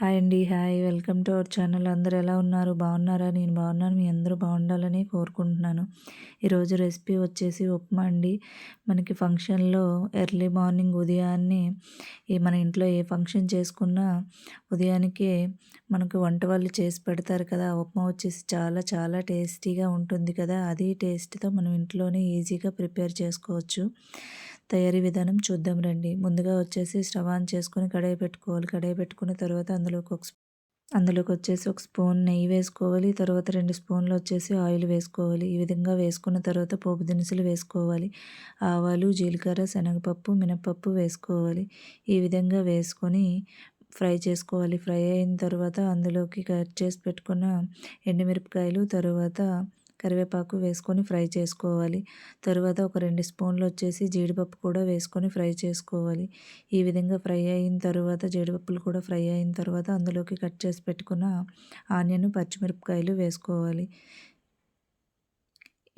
Hi అండి hi. Welcome to our channel. అందరు ఎలా ఉన్నారు? బాగున్నారా? నేను బాగున్నాను. మీ అందరూ బాగుండాలని కోరుకుంటున్నాను. ఈరోజు రెసిపీ వచ్చేసి ఉప్మా అండి. మనకి ఫంక్షన్లో ఎర్లీ మార్నింగ్ ఉదయాన్నే ఈ మన ఇంట్లో ఏ ఫంక్షన్ చేసుకున్నా ఉదయానికే మనకు వంట వాళ్ళు చేసి పెడతారు కదా. ఉప్మా వచ్చేసి చాలా చాలా టేస్టీగా ఉంటుంది కదా. అది టేస్ట్తో మనం ఇంట్లోనే ఈజీగా ప్రిపేర్ చేసుకోవచ్చు. తయారీ విధానం చూద్దాం రండి. ముందుగా వచ్చేసి స్టవ్ ఆన్ చేసుకొని కడాయి పెట్టుకోవాలి. కడాయి పెట్టుకున్న తర్వాత అందులోకి ఒక అందులోకి వచ్చేసి ఒక స్పూన్ నెయ్యి వేసుకోవాలి. తర్వాత రెండు స్పూన్లు వచ్చేసి ఆయిల్ వేసుకోవాలి. ఈ విధంగా వేసుకున్న తర్వాత పోపు దినుసులు వేసుకోవాలి. ఆవాలు జీలకర్ర శనగపప్పు మినపప్పు వేసుకోవాలి. ఈ విధంగా వేసుకొని ఫ్రై చేసుకోవాలి. ఫ్రై అయిన తర్వాత అందులోకి కట్ చేసి పెట్టుకున్న ఎండుమిరపకాయలు తర్వాత కరివేపాకు వేసుకొని ఫ్రై చేసుకోవాలి. తరువాత ఒక రెండు స్పూన్లు వచ్చేసి జీడిపప్పు కూడా వేసుకొని ఫ్రై చేసుకోవాలి. ఈ విధంగా ఫ్రై అయిన తర్వాత జీడిపప్పులు కూడా ఫ్రై అయిన తర్వాత అందులోకి కట్ చేసి పెట్టుకున్న ఆనియన్ పచ్చిమిరపకాయలు వేసుకోవాలి.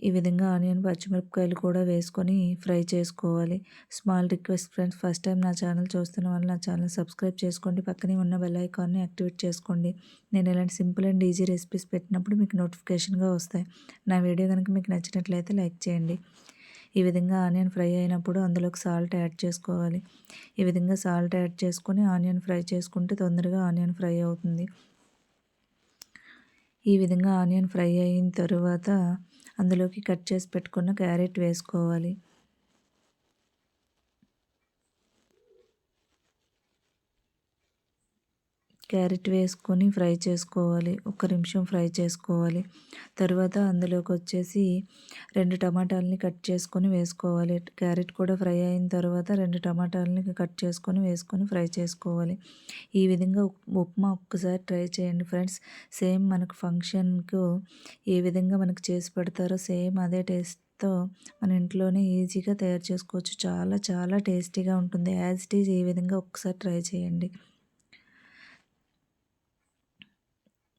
ఈ విధంగా ఆనియన్ పచ్చిమిరపకాయలు కూడా వేసుకొని ఫ్రై చేసుకోవాలి. Small request friends first time నా ఛానల్ చూస్తున్న వాళ్ళు నా ఛానల్ సబ్స్క్రైబ్ చేసుకోండి. పక్కనే ఉన్న బెల్ ఐకాన్ని యాక్టివేట్ చేసుకోండి. నేను ఇలాంటి సింపుల్ అండ్ ఈజీ రెసిపీస్ పెట్టినప్పుడు మీకు నోటిఫికేషన్గా వస్తాయి. నా వీడియో కనుక మీకు నచ్చినట్లయితే లైక్ చేయండి. ఈ విధంగా ఆనియన్ ఫ్రై అయినప్పుడు అందులోకి సాల్ట్ యాడ్ చేసుకోవాలి. ఈ విధంగా సాల్ట్ యాడ్ చేసుకొని ఆనియన్ ఫ్రై చేసుకుంటే తొందరగా ఆనియన్ ఫ్రై అవుతుంది. ఈ విధంగా ఆనియన్ ఫ్రై అయిన తర్వాత అందులోకి కట్ చేసి పెట్టుకున్న క్యారెట్ వేసుకోవాలి. క్యారెట్ వేసుకొని ఫ్రై చేసుకోవాలి. ఒక నిమిషం ఫ్రై చేసుకోవాలి. తర్వాత అందులోకి వచ్చేసి రెండు టమాటాలని కట్ చేసుకొని వేసుకోవాలి. క్యారెట్ కూడా ఫ్రై అయిన తర్వాత రెండు టమాటాలని కట్ చేసుకొని వేసుకొని ఫ్రై చేసుకోవాలి. ఈ విధంగా ఉప్మా ఒక్కసారి ట్రై చేయండి ఫ్రెండ్స్. సేమ్ మనకు ఫంక్షన్కు ఏ విధంగా మనకు చేసి పెడతారో సేమ్ అదే టేస్ట్తో మన ఇంట్లోనే ఈజీగా తయారు చేసుకోవచ్చు. చాలా చాలా టేస్టీగా ఉంటుంది. యాజ్ ఇట్ ఈజ్ ఈ విధంగా ఒక్కసారి ట్రై చేయండి.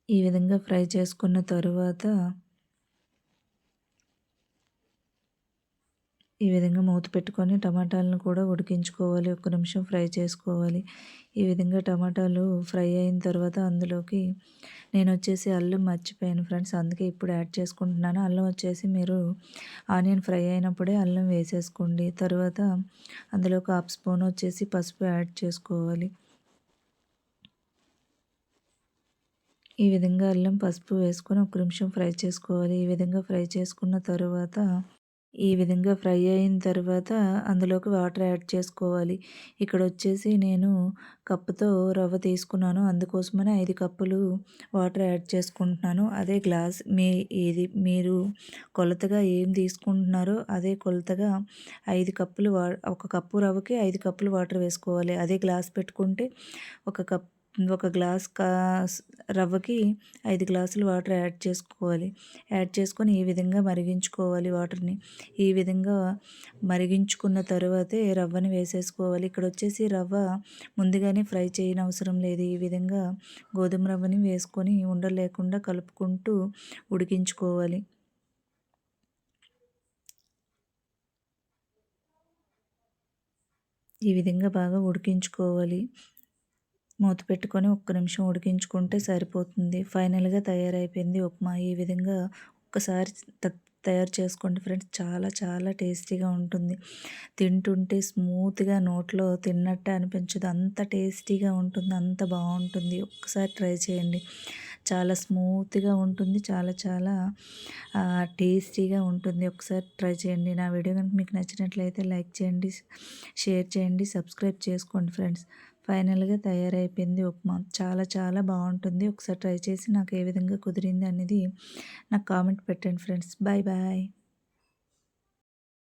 ఈ విధంగా ఫ్రై చేసుకున్న తరువాత ఈ విధంగా మూత పెట్టుకొని టమాటాలను కూడా ఉడికించుకోవాలి. ఒక నిమిషం ఫ్రై చేసుకోవాలి. ఈ విధంగా టమాటాలు ఫ్రై అయిన తర్వాత అందులోకి నేను వచ్చేసి అల్లం మర్చిపోయాను ఫ్రెండ్స్. అందుకే ఇప్పుడు యాడ్ చేసుకుంటున్నాను. అల్లం వచ్చేసి మీరు ఆనియన్ ఫ్రై అయినప్పుడే అల్లం వేసేసుకోండి. తర్వాత అందులోకి హాఫ్ స్పూన్ వచ్చేసి పసుపు యాడ్ చేసుకోవాలి. ఈ విధంగా అల్లం పసుపు వేసుకొని ఒక నిమిషం ఫ్రై చేసుకోవాలి. ఈ విధంగా ఫ్రై చేసుకున్న తర్వాత ఈ విధంగా ఫ్రై అయిన తర్వాత అందులోకి వాటర్ యాడ్ చేసుకోవాలి. ఇక్కడ వచ్చేసి నేను కప్పుతో రవ్వ తీసుకున్నాను. అందుకోసమని ఐదు కప్పులు వాటర్ యాడ్ చేసుకుంటున్నాను. అదే గ్లాస్ మీ ఇది మీరు కొలతగా ఏం తీసుకుంటున్నారో అదే కొలతగా ఐదు కప్పులు వా ఒక కప్పు రవ్వకి ఐదు కప్పులు వాటర్ వేసుకోవాలి. అదే గ్లాస్ పెట్టుకుంటే ఒక కప్ ఒక గ్లాస్ కా రవ్వకి ఐదు గ్లాసులు వాటర్ యాడ్ చేసుకోవాలి. యాడ్ చేసుకొని ఈ విధంగా మరిగించుకోవాలి వాటర్ని. ఈ విధంగా మరిగించుకున్న తర్వాతే రవ్వని వేసేసుకోవాలి. ఇక్కడ వచ్చేసి రవ్వ ముందుగానే ఫ్రై చేయని అవసరం లేదు. ఈ విధంగా గోధుమ రవ్వని వేసుకొని ఉండలేకుండా కలుపుకుంటూ ఉడికించుకోవాలి. ఈ విధంగా బాగా ఉడికించుకోవాలి. మూత పెట్టుకొని ఒక్క నిమిషం ఉడికించుకుంటే సరిపోతుంది. ఫైనల్గా తయారైపోయింది ఉప్మా. ఈ విధంగా ఒక్కసారి తయారు చేసుకోండి ఫ్రెండ్స్. చాలా చాలా టేస్టీగా ఉంటుంది. తింటుంటే స్మూత్గా నోట్లో తిన్నట్టే అనిపించదు. అంత టేస్టీగా ఉంటుంది. అంత బాగుంటుంది. ఒక్కసారి ట్రై చేయండి. చాలా స్మూత్గా ఉంటుంది. చాలా చాలా టేస్టీగా ఉంటుంది. ఒకసారి ట్రై చేయండి. నా వీడియో కనుక మీకు నచ్చినట్లయితే లైక్ చేయండి షేర్ చేయండి సబ్స్క్రైబ్ చేసుకోండి ఫ్రెండ్స్. ఫైనల్గా తయారైపోయింది ఉప్మా. చాలా చాలా బాగుంటుంది. ఒకసారి ట్రై చేసి నాకు ఏ విధంగా కుదిరింది అనేది నాకు కామెంట్ పెట్టండి ఫ్రెండ్స్. Bye bye